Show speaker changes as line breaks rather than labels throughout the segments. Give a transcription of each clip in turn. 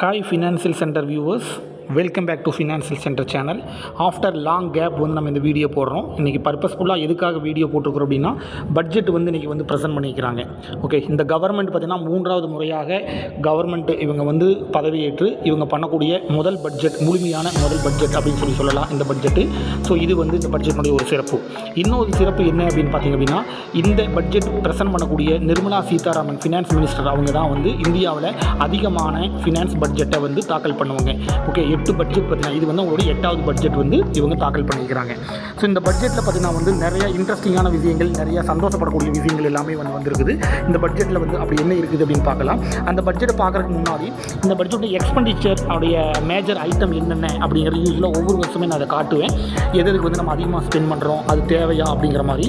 Hi Financial Center viewers. Welcome back to Financial Center channel after long gap வந்து நம்ம இந்த video போடுறோம். இன்றைக்கி பர்பஸ்ஃபுல்லாக எதுக்காக வீடியோ போட்டிருக்கிறோம் அப்படின்னா பட்ஜெட் வந்து இன்றைக்கி வந்து ப்ரெசென்ட் பண்ணிக்கிறாங்க. ஓகே இந்த கவர்மெண்ட் பார்த்திங்கன்னா மூன்றாவது முறையாக கவர்மெண்ட் இவங்க வந்து பதவியேற்று இவங்க பண்ணக்கூடிய முதல் பட்ஜெட் முழுமையான முதல் பட்ஜெட் அப்படின்னு சொல்லி சொல்லலாம் இந்த பட்ஜெட்டு ஸோ இது வந்து இந்த பட்ஜெட்டினுடைய ஒரு சிறப்பு. இன்னொரு சிறப்பு என்ன அப்படின்னு பார்த்தீங்க அப்படின்னா இந்த பட்ஜெட் ப்ரெசென்ட் பண்ணக்கூடிய நிர்மலா சீதாராமன் ஃபினான்ஸ் மினிஸ்டர் அவங்க தான் வந்து இந்தியாவில் அதிகமான ஃபினான்ஸ் பட்ஜெட்டை வந்து தாக்கல் பண்ணுவாங்க. ஓகே எட்டு பட்ஜெட் பார்த்தீங்கன்னா இது வந்து அவங்களுடைய எட்டாவது பட்ஜெட் வந்து இவங்க தாக்கல் பண்ணிக்கிறாங்க. ஸோ இந்த பட்ஜெட்டில் பார்த்தீங்கன்னா வந்து நிறைய இன்ட்ரெஸ்டிங்கான விஷயங்கள் நிறைய சந்தோஷப்படக்கூடிய விஷயங்கள் எல்லாமே வந்து வந்திருக்குது. இந்த பட்ஜெட்டில் வந்து அப்படி என்ன இருக்குது அப்படின்னு பார்க்கலாம். அந்த பட்ஜெட்டை பார்க்குறதுக்கு முன்னாடி இந்த பட்ஜெட்டோட எக்ஸ்பெண்டிச்சர் உடைய மேஜர் ஐட்டம் என்னென்ன அப்படிங்கிறது யூஸ்வலாக ஒவ்வொரு வருஷமே நான் அதை காட்டுவேன். எதற்கு எதுக்கு வந்து நம்ம அதிகமாக ஸ்பெண்ட் பண்ணுறோம் அது தேவையா அப்படிங்கிற மாதிரி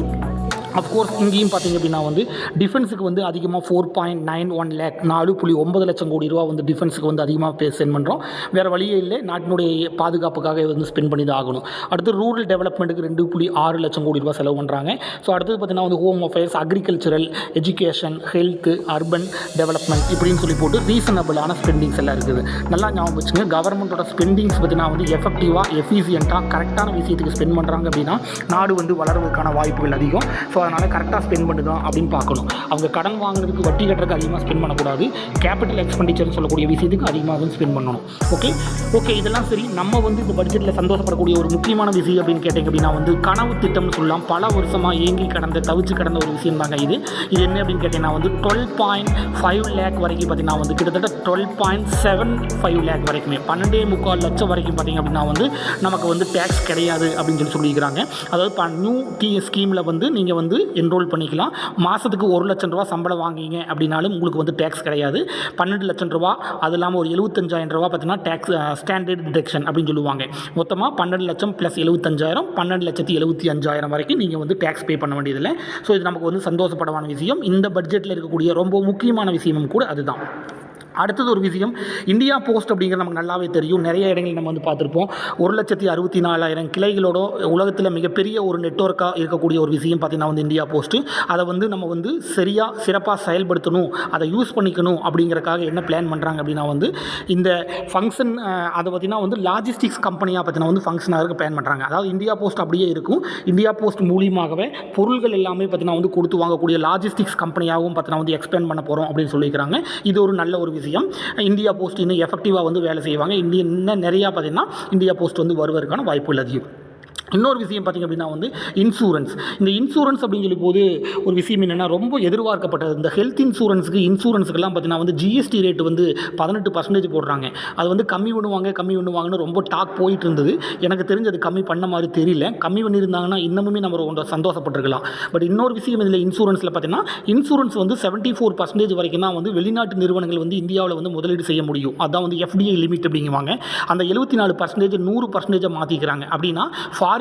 அஃப்கோர்ஸ் இங்கேயும் பார்த்தீங்க அப்படின்னா வந்து டிஃபென்ஸுக்கு வந்து அதிகமாக four point nine one lakh நாலு புள்ளி ஒன்பது லட்சம் கோடி ரூபா வந்து டிஃபென்ஸுக்கு வந்து அதிகமாக பே ஸ்பெண்ட் பண்ணுறோம் வேறு வழியே இல்லை நாட்டினுடைய பாதுகாப்புக்காக வந்து ஸ்பெண்ட் பண்ணி தான் ஆகணும். அடுத்து ரூரல் டெவலப்மெண்ட்டுக்கு ரெண்டு புள்ளி ஆறு லட்சம் கோடி ரூபா செலவு பண்ணுறாங்க ஸோ அடுத்தது பார்த்தீங்கன்னா வந்து home affairs agricultural education health urban development இப்படின்னு சொல்லி போட்டு ரீசனபிளான ஸ்பெண்டிங்ஸ் எல்லாம் இருக்குது. நல்லா ஞாபகம் வச்சுங்க கவர்மெண்ட்டோட ஸ்பெண்டிங்ஸ் பார்த்தீங்கன்னா வந்து எஃபெக்டிவாக எஃபிஷியண்ட்டாக கரெக்டான விஷயத்துக்கு ஸ்பெண்ட் பண்ணுறாங்க அப்படின்னா நாடு வந்து வளர்வதற்கான வாய்ப்புகள் அதிகம். ஸோ அதனால் கரெக்டாக ஸ்பெண்ட் பண்ணுதான் அப்படின்னு பார்க்கணும். அவங்க கடன் வாங்குறதுக்கு வட்டி கட்டுறதுக்கு அதிகமாக ஸ்பெண்ட் பண்ணக்கூடாது. கேபிட்டல் எக்ஸ்பெண்டிச்சர்னு சொல்லக்கூடிய விஷயத்துக்கு அதிகமாக வந்து ஸ்பெண்ட் பண்ணணும். ஓகே ஓகே இதெல்லாம் சரி. நம்ம வந்து இந்த பட்ஜெட்டில் சந்தோஷப்படக்கூடிய ஒரு முக்கியமான விஷயம் அப்படின்னு கேட்டிங்க அப்படின்னா வந்து கனவு திட்டம்னு சொல்லலாம். பல வருஷமாக ஏங்கி கடந்த தவிச்சு கடந்த ஒரு விஷயம் தாங்க இது. இது என்ன அப்படின்னு கேட்டிங்கன்னா வந்து டுவெல் பாயிண்ட் ஃபைவ் லேக் வரைக்கும் பார்த்தீங்கன்னா வந்து கிட்டத்தட்ட twelve point seven five lakh வரைக்குமே பன்னெண்டே முக்கால் லட்சம் வரைக்கும் பார்த்தீங்க அப்படின்னா வந்து நமக்கு வந்து டேக்ஸ் கிடையாது அப்படின்னு சொல்லி சொல்லியிருக்கிறாங்க. அதாவது நியூ டி ஸ்கீமில் வந்து நீங்கள் வந்து என்ரோல் பண்ணிக்கலாம். மாதத்துக்கு ஒரு லட்சம் ரூபா சம்பளம் வாங்கிங்க அப்படின்னாலும் உங்களுக்கு வந்து டேக்ஸ் கிடையாது. பன்னெண்டு லட்சம் ரூபா அது இல்லாமல் ஒரு எழுபத்தஞ்சாயிரம் ரூபா பார்த்தீங்கன்னா டேக்ஸ் ஸ்டாண்டர்ட் டிடெக்ஷன் அப்படின்னு சொல்லுவாங்க. மொத்தமாக பன்னெண்டு லட்சம் ப்ளஸ் எழுபத்தஞ்சாயிரம் பன்னெண்டு லட்சத்தி எழுபத்தி அஞ்சாயிரம் வரைக்கும் நீங்கள் வந்து டேக்ஸ் பே பண்ண வேண்டியதில்லை. ஸோ இது நமக்கு வந்து சந்தோஷப்படமான விஷயம். இந்த பட்ஜெட்டில் இருக்கக்கூடிய ரொம்ப முக்கியமான விஷயமும் கூட அதுதான். அடுத்தது ஒரு விஷயம் இந்தியா போஸ்ட் அப்படிங்கிறது நமக்கு நல்லாவே தெரியும். நிறைய இடங்களில் நம்ம வந்து பார்த்துருப்போம். ஒரு லட்சத்தி அறுபத்தி நாலாயிரம் கிளைகளோட உலகத்தில் மிகப்பெரிய ஒரு நெட்ஒர்க்காக இருக்கக்கூடிய ஒரு விஷயம் பார்த்திங்கன்னா வந்து இந்தியா போஸ்ட்டு அதை வந்து நம்ம வந்து சரியாக சிறப்பாக செயல்படுத்தணும் அதை யூஸ் பண்ணிக்கணும் அப்படிங்கிறக்காக என்ன பிளான் பண்ணுறாங்க அப்படின்னா வந்து இந்த ஃபங்க்ஷன் அதை பார்த்திங்கன்னா வந்து லாஜிஸ்டிக்ஸ் கம்பெனியாக பார்த்தீங்கன்னா வந்து ஃபங்க்ஷன் ஆகிறதுக்கு பிளான் பண்ணுறாங்க அதாவது இந்தியா போஸ்ட் அப்படியே இருக்கும். இந்தியா போஸ்ட் மூலியமாகவே பொருள்கள் எல்லாமே பார்த்தீங்கன்னா வந்து கொடுத்து வாங்கக்கூடிய லாஜிஸ்டிக்ஸ் கம்பெனியாகவும் பார்த்தீங்கன்னா வந்து எக்ஸ்பிளைன் பண்ண போகிறோம் அப்படின்னு சொல்லியிருக்கிறாங்க. இது ஒரு நல்ல ஒரு விஷயம். இந்தியா போஸ்ட் இன்னும் எஃபெக்டிவாக வந்து வேலை செய்வாங்க. இந்திய இன்னும் நிறையா பார்த்திங்கன்னா இந்தியா போஸ்ட் வந்து வருவதற்கான வாய்ப்புகள் அதிகம். இன்னொரு விஷயம் பார்த்திங்க அப்படின்னா வந்து இன்சூரன்ஸ் இந்த இன்சூரன்ஸ் அப்படின்னு சொல்லி போது ஒரு விஷயம் என்னென்னா ரொம்ப எதிர்பார்க்கப்பட்டது. இந்த ஹெல்த் இன்சூரன்ஸுக்கு இன்சூரன்ஸுக்கெல்லாம் பார்த்தீங்கன்னா வந்து ஜிஎஸ்டி ரேட் வந்து பதினெட்டு பர்சன்டேஜ் போடுறாங்க. அது வந்து கம்மி பண்ணுவாங்க கம்மி பண்ணுவாங்கன்னு ரொம்ப டாக் போயிட்டு இருந்தது. எனக்கு தெரிஞ்சது கம்மி பண்ண மாதிரி தெரியல. கம்மி பண்ணியிருந்தாங்கன்னா இன்னமுமே நம்ம ரொம்ப சந்தோஷப்பட்டிருக்கலாம். பட் இன்னொரு விஷயம் இதில் இன்சூரன்ஸில் பார்த்தீங்கன்னா இன்சூரன்ஸ் வந்து செவன்ட்டி ஃபோர் பர்சன்டேஜ் வரைக்கும் தான் வந்து வெளிநாட்டு நிறுவனங்கள் வந்து இந்தியாவில் வந்து முதலீடு செய்ய முடியும். அதான் வந்து எஃப்டிஐ லிமிட் அப்படிங்குவாங்க. அந்த எழுபத்தி நாலு பர்சன்டேஜ் நூறு பர்சன்டேஜை மாற்றிக்கிறாங்க அப்படின்னா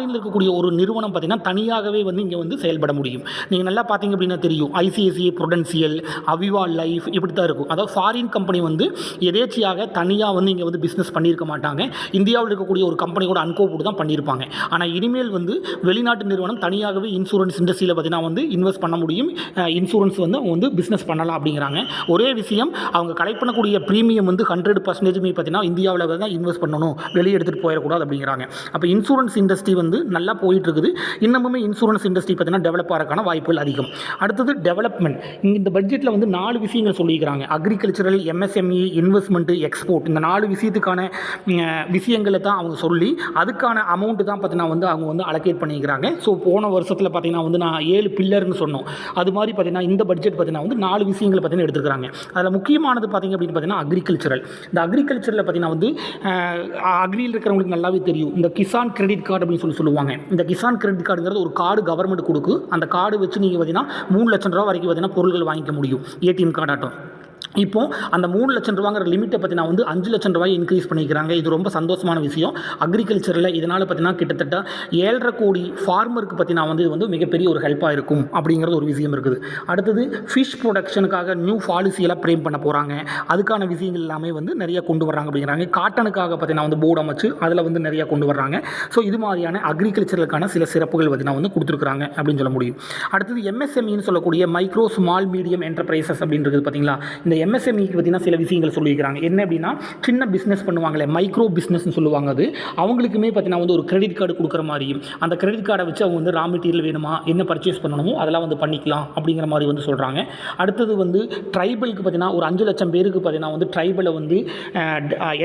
ஃபாரினில் இருக்கக்கூடிய ஒரு நிறுவனம் பார்த்திங்கன்னா தனியாகவே வந்து இங்கே வந்து செயல்பட முடியும். நீங்கள் நல்லா பார்த்தீங்க அப்படின்னா தெரியும். ஐசிஐசிஐ ப்ரொடென்சியல் அவிவா லைஃப் இப்படி தான் இருக்கும். அதாவது ஃபாரின் கம்பெனி வந்து எதேச்சியாக தனியாக வந்து இங்கே வந்து பிஸ்னஸ் பண்ணியிருக்க மாட்டாங்க. இந்தியாவில் இருக்கக்கூடிய ஒரு கம்பெனியோட அன்கோ போட்டு தான் பண்ணியிருப்பாங்க. ஆனால் இனிமேல் வந்து வெளிநாட்டு நிறுவனம் தனியாகவே இன்சூரன்ஸ் இண்டஸ்ட்ரியில் பார்த்தீங்கன்னா வந்து இன்வெஸ்ட் பண்ண முடியும். இன்சூரன்ஸ் வந்து அவங்க வந்து பிஸ்னஸ் பண்ணலாம் அப்படிங்கிறாங்க. ஒரே விஷயம் அவங்க கலெக்ட் பண்ணக்கூடிய ப்ரீமியம் வந்து ஹண்ட்ரட் பர்சன்டேஜுமே பார்த்தீங்கன்னா இந்தியாவில் தான் இன்வெஸ்ட் பண்ணணும். வெளியே எடுத்துகிட்டு போயிடக்கூடாது அப்படிங்கிறாங்க. அப்போ இன்சூரன்ஸ் இண்டஸ்ட்ரி வந்து நல்லா போயிட்டு இருக்குது இன்னமுமே இன்சூரன்ஸ் இண்டஸ்ட்ரி பார்த்தீங்கன்னா டெவலப் ஆகிறதுக்கான வாய்ப்புகள் அதிகம். அடுத்தது டெவலப்மெண்ட் இங்கே இந்த பட்ஜெட்டில் வந்து நாலு விஷயங்கள் சொல்லியிருக்கிறாங்க. அக்ரிகல்ச்சரல் எம்எஸ்எம்இ இன்வெஸ்ட்மெண்ட்டு எக்ஸ்போர்ட் இந்த நாலு விஷயத்துக்கான விஷயங்களை தான் அவங்க சொல்லி அதுக்கான அமௌண்ட்டு தான் பார்த்தீங்கன்னா வந்து அவங்க வந்து அலோகேட் பண்ணிக்கிறாங்க ஸோ போன வருஷத்தில் பார்த்தீங்கன்னா வந்து நான் ஏழு பில்லர்னு சொன்னோம். அது மாதிரி பார்த்தீங்கன்னா இந்த பட்ஜெட் பார்த்தீங்கன்னா வந்து நாலு விஷயங்களை பார்த்தீங்கன்னா எடுத்துக்கிறாங்க அதில் முக்கியமானது பார்த்திங்க அப்படின்னு பார்த்தீங்கன்னா அக்ரிகல்ச்சரல் இந்த அக்ரிகல்ச்சரில் பார்த்தீங்கன்னா வந்து அக்ரியில் இருக்கிறவங்களுக்கு நல்லாவே தெரியும். இந்த கிசான் கிரெடிட் கார்டு அப்படின்னு சொல்லி சொல்லுவாங்க. இந்த கிசான் கிரெடிட் கார்டுங்கிறது ஒரு கார்டு கவர்மெண்ட் கொடுக்கு. அந்த கார்டு வச்சு நீங்கள் பார்த்தீங்கன்னா மூணு லட்சம் ரூபா வரைக்கும் பார்த்தீங்கன்னா பொருட்கள் வாங்கிக்க முடியும். ஏடிஎம் கார்டாட்டம். இப்போ அந்த மூணு லட்சம் ரூபாங்கிற லிமிட்டை பற்றி நான் வந்து அஞ்சு லட்சம் ரூபாய் இன்க்ரீஸ் பண்ணிக்கிறாங்க. இது ரொம்ப சந்தோஷமான விஷயம். அக்ரிகல்ச்சரில் இதனால் பார்த்தீங்கன்னா கிட்டத்தட்ட ஏழரை கோடி ஃபார்மருக்கு பற்றி நான் வந்து இது வந்து மிகப்பெரிய ஒரு ஹெல்ப்பாக இருக்கும் அப்படிங்கிறது ஒரு விஷயம் இருக்குது. அடுத்தது ஃபிஷ் ப்ரொடக்ஷனுக்காக நியூ பாலிசியெல்லாம் ஃப்ரேம் பண்ண போகிறாங்க அதுக்கான விஷயங்கள் எல்லாமே வந்து நிறைய கொண்டு வர்றாங்க அப்படிங்கிறாங்க. காட்டனுக்காக பார்த்தீங்கன்னா வந்து போர்டு அமைச்சு அதில் வந்து நிறைய கொண்டு வர்றாங்க. ஸோ இது மாதிரியான அக்ரிகல்ச்சருக்கான சில சிறப்புகள் பார்த்தீங்கன்னா வந்து கொடுத்துருக்குறாங்க அப்படின்னு சொல்ல முடியும். அடுத்தது எம்எஸ்எம்இன்னு சொல்லக்கூடிய மைக்ரோ ஸ்மால் மீடியம் என்டர்பிரைசஸ் அப்படின்றது பார்த்தீங்களா இந்த இந்த எம்எஸ்எம்இக்கு பார்த்தீங்கன்னா சில விஷயங்கள் சொல்லியிருக்கிறாங்க. என்ன அப்படின்னா சின்ன பிஸ்னஸ் பண்ணுவாங்களே மைக்ரோ பிஸ்னஸ்னு சொல்லுவாங்க அது. அவங்களுக்குமே பார்த்தீங்கன்னா வந்து ஒரு கிரெடிட் கார்டு கொடுக்குற மாதிரி அந்த கிரெடிட் கார்டை வச்சு அவங்க வந்து ரா மெட்டீரியல் வேணுமா என்ன பர்ச்சேஸ் பண்ணணுமோ அதெல்லாம் வந்து பண்ணிக்கலாம் அப்படிங்கிற மாதிரி வந்து சொல்கிறாங்க அடுத்தது வந்து ட்ரைபலுக்கு பார்த்தீங்கன்னா ஒரு அஞ்சு லட்சம் பேருக்கு பார்த்தீங்கன்னா வந்து ட்ரைபலை வந்து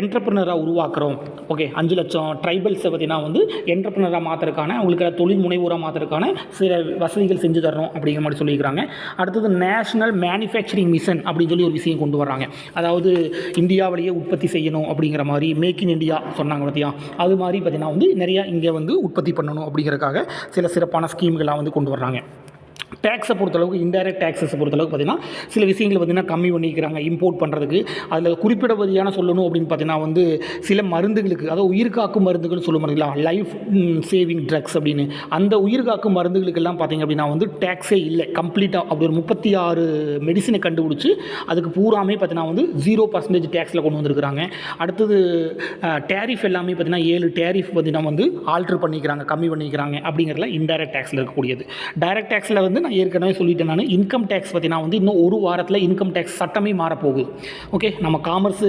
என்டர்பிரினராக உருவாக்குறோம். ஓகே அஞ்சு லட்சம் ட்ரைபல்ஸை பார்த்தீங்கன்னா வந்து என்டர்பிரினராக மாற்றுறதுக்கான அவங்களுக்கு தொழில் முனைவோராக மாற்றுறதுக்கான சில வசதிகள் செஞ்சு தர்றோம் அப்படிங்கிற மாதிரி சொல்லியிருக்கிறாங்க. அடுத்தது நேஷனல் மேனுஃபேக்சரிங் மிஷன் அப்படின்னு சொல்லி ஒரு விஷயம் கொண்டு வர்றாங்க. அதாவது இந்தியாவிலேயே உற்பத்தி செய்யணும் அப்படிங்கிற மாதிரி மேக் இன் இந்தியா சொன்னாங்க பார்த்தியா அது மாதிரி பார்த்தீங்கன்னா வந்து நிறையா இங்கே வந்து உற்பத்தி பண்ணணும் அப்படிங்கிறதுக்காக சில சிறப்பான ஸ்கீம்கள்லாம் வந்து கொண்டு வர்றாங்க. டேக்ஸை பொறுத்தளவுக்கு இன்டைரக்ட் டேக்ஸஸை பொறுத்தளவுக்கு பார்த்தீங்கன்னா சில விஷயங்கள் பார்த்திங்கன்னா கம்மி பண்ணிக்கிறாங்க இம்போர்ட் பண்ணுறதுக்கு அதில் குறிப்பிடபடியான சொல்லணும் அப்படின்னு பார்த்தீங்கன்னா வந்து சில மருந்துகளுக்கு அதாவது உயிர்காக்கும் மருந்துகள் சொல்ல மாதிரிங்களா லைஃப் சேவிங் ட்ரக்ஸ் அப்படின்னு. அந்த உயிர்காக்கும் மருந்துகளுக்கெல்லாம் பார்த்தீங்க அப்படின்னா வந்து டேக்ஸே இல்லை. கம்ப்ளீட்டாக அப்படி ஒரு முப்பத்தி ஆறு மெடிசனை கண்டுபிடிச்சி அதுக்கு பூராமே பார்த்தீங்கன்னா வந்து ஜீரோ பர்சன்டேஜ் டேக்ஸில் கொண்டு வந்திருக்கிறாங்க. அடுத்தது டேரிஃப் எல்லாமே பார்த்தீங்கன்னா ஏழு டேரிஃப் பார்த்தீங்கன்னா வந்து ஆல்ட்ரு பண்ணிக்கிறாங்க கம்மி பண்ணிக்கிறாங்க அப்படிங்கிறதுல இன்டைரக்ட் டேக்ஸில் இருக்கக்கூடியது. டைரக்ட் டேக்ஸில் வந்து நான் ஏற்கனவே சொல்லிட்டேன் நான். இன்கம் டேக்ஸ் பார்த்தீங்கன்னா வந்து இன்னும் ஒரு வாரத்தில் இன்கம் டேக்ஸ் சட்டமே மாறப்போகுது. ஓகே நம்ம காமர்ஸ்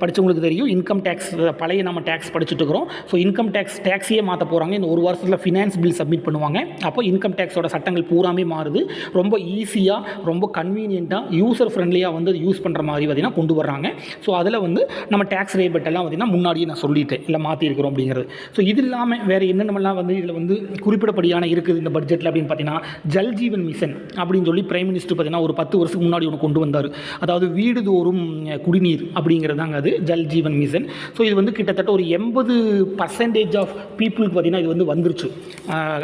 படித்தவங்களுக்கு தெரியும். இன்கம் டேக்ஸ் பழைய நம்ம டேக்ஸ் படிச்சுட்டு இருக்கிறோம். ஸோ இன்கம் டேக்ஸ் டேக்ஸையே மாற்ற போகிறாங்க இந்த ஒரு வருஷத்தில் ஃபினான்ஸ் பில் சப்மிட் பண்ணுவாங்க. அப்போ இன்கம் டேக்ஸோட சட்டங்கள் பூராமே மாறுது. ரொம்ப ஈஸியாக ரொம்ப கன்வீனியண்ட்டாக யூசர் ஃப்ரெண்ட்லியாக வந்து யூஸ் பண்ணுற மாதிரி பார்த்தீங்கன்னா கொண்டு வர்றாங்க. ஸோ அதில் வந்து நம்ம டேக்ஸ் ரேபட் எல்லாம் முன்னாடியே நான் சொல்லிட்டேன். இல்லை மாற்றிருக்கிறோம் அப்படிங்கிறது. ஸோ இது இல்லாமல் வேறு என்னென்னலாம் வந்து இதில் வந்து குறிப்பிடப்படியான இருக்குது இந்த பட்ஜெட்டில் அப்படின்னு பார்த்தீங்கன்னா ஜல் ஜீவன் மிஷன் அப்படின்னு சொல்லி பிரைம் மினிஸ்டர் பார்த்தீங்கன்னா ஒரு பத்து வருஷத்துக்கு முன்னாடி ஒன்று கொண்டு வந்தார். அதாவது வீடுதோறும் குடிநீர் அப்படிங்கிறதாங்க அது ஜல் ஜீவன் மிஷன் ஸோ இது வந்து கிட்டத்தட்ட ஒரு எண்பது பர்சன்டேஜ் ஆஃப் பீப்புளுக்கு பார்த்தீங்கன்னா இது வந்து வந்துருச்சு.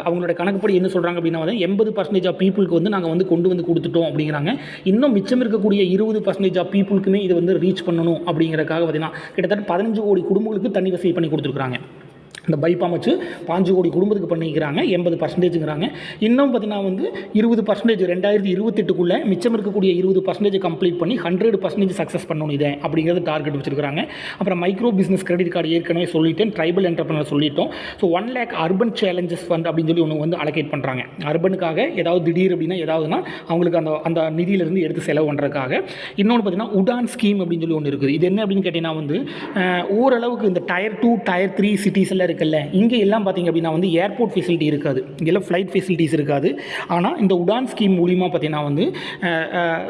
அவங்களோட கணக்குப்படி என்ன சொல்கிறாங்க அப்படின்னா வந்து எண்பது பர்சன்டேஜ் ஆஃப் பீப்புளுக்கு வந்து நாங்கள் வந்து கொண்டு வந்து கொடுத்துட்டோம் அப்படிங்கிறாங்க. இன்னும் மிச்சம் இருக்கக்கூடிய இருபது பர்சன்டேஜ் ஆஃப் பீப்புளுக்குமே இது வந்து ரீச் பண்ணணும் அப்படிங்கிறதுக்காக பார்த்தீங்கன்னா கிட்டத்தட்ட பதினஞ்சு கோடி குடும்பங்களுக்கு தண்ணி வசதி பண்ணி கொடுத்துருக்குறாங்க. இந்த பைப்பாம் வச்சு பாஞ்சு கோடி குடும்பத்துக்கு பண்ணிக்கிறாங்க எண்பது பர்சன்டேஜுங்கிறாங்க இன்னும் பார்த்தீங்கன்னா வந்து இருபது பர்சன்டேஜ் ரெண்டாயிரத்தி இருபத்தெட்டுக்குள்ளே மிச்சம் இருக்கக்கூடிய இருபது பர்சன்டேஜ் கம்ப்ளீட் பண்ணி ஹண்ட்ரட் பர்சன்டேஜ் சக்ஸஸ் பண்ணணும் இதை அப்படிங்கிறது டார்கெட் வச்சுருக்காங்க அப்புறம் மைக்ரோ பிஸ்னஸ் கிரெடிட் கார்டு ஏற்கனவே சொல்லிட்டேன் ட்ரைபல் என்டர்பிரினர் சொல்லிட்டோம். So one lakh urban challenges fund அப்படின்னு சொல்லி ஒன்று வந்து அலோகேட் பண்ணுறாங்க அர்பனுக்காக ஏதாவது திடீர் அப்படின்னா ஏதாவதுனா அவங்களுக்கு அந்த அந்த நிதியிலிருந்து எடுத்து செலவு பண்ணுறதுக்காக இன்னொன்று பார்த்தீங்கன்னா உடான் ஸ்கீம் அப்படின்னு சொல்லி ஒன்று இருக்குது. இது என்ன அப்படின்னு கேட்டிங்கன்னா வந்து ஓரளவுக்கு இந்த tier two tier three cities எல்லாம் இருக்குல்ல இங்கே எல்லாம் பார்த்தீங்க அப்படின்னா வந்து ஏர்போர்ட் ஃபெசிலிட்டி இருக்காது. இங்கெல்லாம் ஃப்ளைட் ஃபெசிலிட்டிஸ் இருக்காது. ஆனால் இந்த உடான் ஸ்கீம் மூலிமா பார்த்தீங்கன்னா வந்து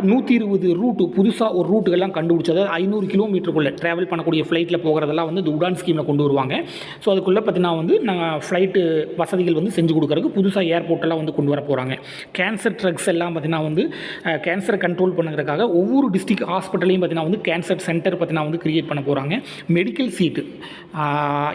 நூற்றி இருபது ரூட்டு புதுசாக ஒரு ரூட்டுகள்லாம் கண்டுபிடிச்சது ஐநூறு கிலோமீட்டருக்குள்ளே ட்ராவல் பண்ணக்கூடிய ஃப்ளைட்டில் போகிறதெல்லாம் வந்து இந்த உடான் ஸ்கீமில் கொண்டு வருவாங்க. ஸோ அதுக்குள்ளே பார்த்திங்கன்னா வந்து நாங்கள் ஃப்ளைட்டு வசதிகள் வந்து செஞ்சு கொடுக்குறதுக்கு புதுசாக ஏர்போர்ட்டெல்லாம் வந்து கொண்டு வர போகிறாங்க கேன்சர் ட்ரக்ஸ் எல்லாம் பார்த்தீங்கன்னா வந்து கேன்சரை கண்ட்ரோல் பண்ணுறதுக்காக ஒவ்வொரு டிஸ்ட்ரிக்ட் ஹாஸ்பிட்டலையும் பார்த்தீங்கன்னா வந்து கேன்சர் சென்டர் பார்த்தீங்கன்னா வந்து கிரியேட் பண்ண போகிறாங்க மெடிக்கல் சீட்டு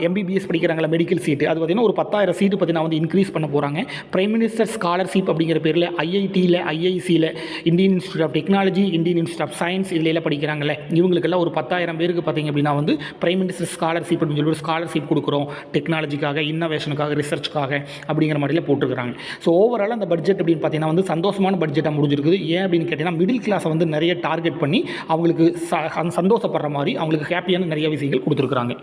எம்பிபிஎஸ் படிக்கிறாங்க படிக்கிறாங்களா மெடிக்கல் சீட்டு அது பார்த்தீங்கன்னா ஒரு பத்தாயிரம் சீட்டு பார்த்தீங்கன்னா வந்து இன்க்ரீஸ் பண்ண போகிறாங்க பிரைம் மினிஸ்டர் ஸ்காலர்ஷிப் அப்படிங்கிற பேரில் ஐஐடியில் ஐஐசியில் Indian Institute of Technology Indian Institute of Science இதில் எல்லாம் படிக்கிறாங்களே இவங்களுக்கெல்லாம் ஒரு பத்தாயிரம் பேருக்கு பார்த்தீங்க அப்படின்னா வந்து பிரைம் மினிஸ்டர் ஸ்காலர்ஷிப் அப்படின்னு சொல்லி ஒரு ஸ்காலர்ஷிப் கொடுக்குறோம். டெக்னாலஜிக்காக இன்னோவேஷனுக்காக ரிசர்ச்சுக்காக அப்படிங்கிற மாதிரிலாம் போட்டுருக்காங்க ஸோ ஓவரால் அந்த பட்ஜெட் அப்படின்னு பார்த்தீங்கன்னா வந்து சந்தோஷமான பட்ஜெட்டாக முடிஞ்சிருக்குது. ஏன் அப்படின்னு கேட்டிங்கன்னா மிடில் கிளாஸை வந்து நிறைய டார்கெட் பண்ணி அவங்களுக்கு ச சந்தோஷப்படுற மாதிரி அவங்களுக்கு ஹாப்பியான நிறைய விஷயங்கள் கொடுத்துருக்குறாங்க.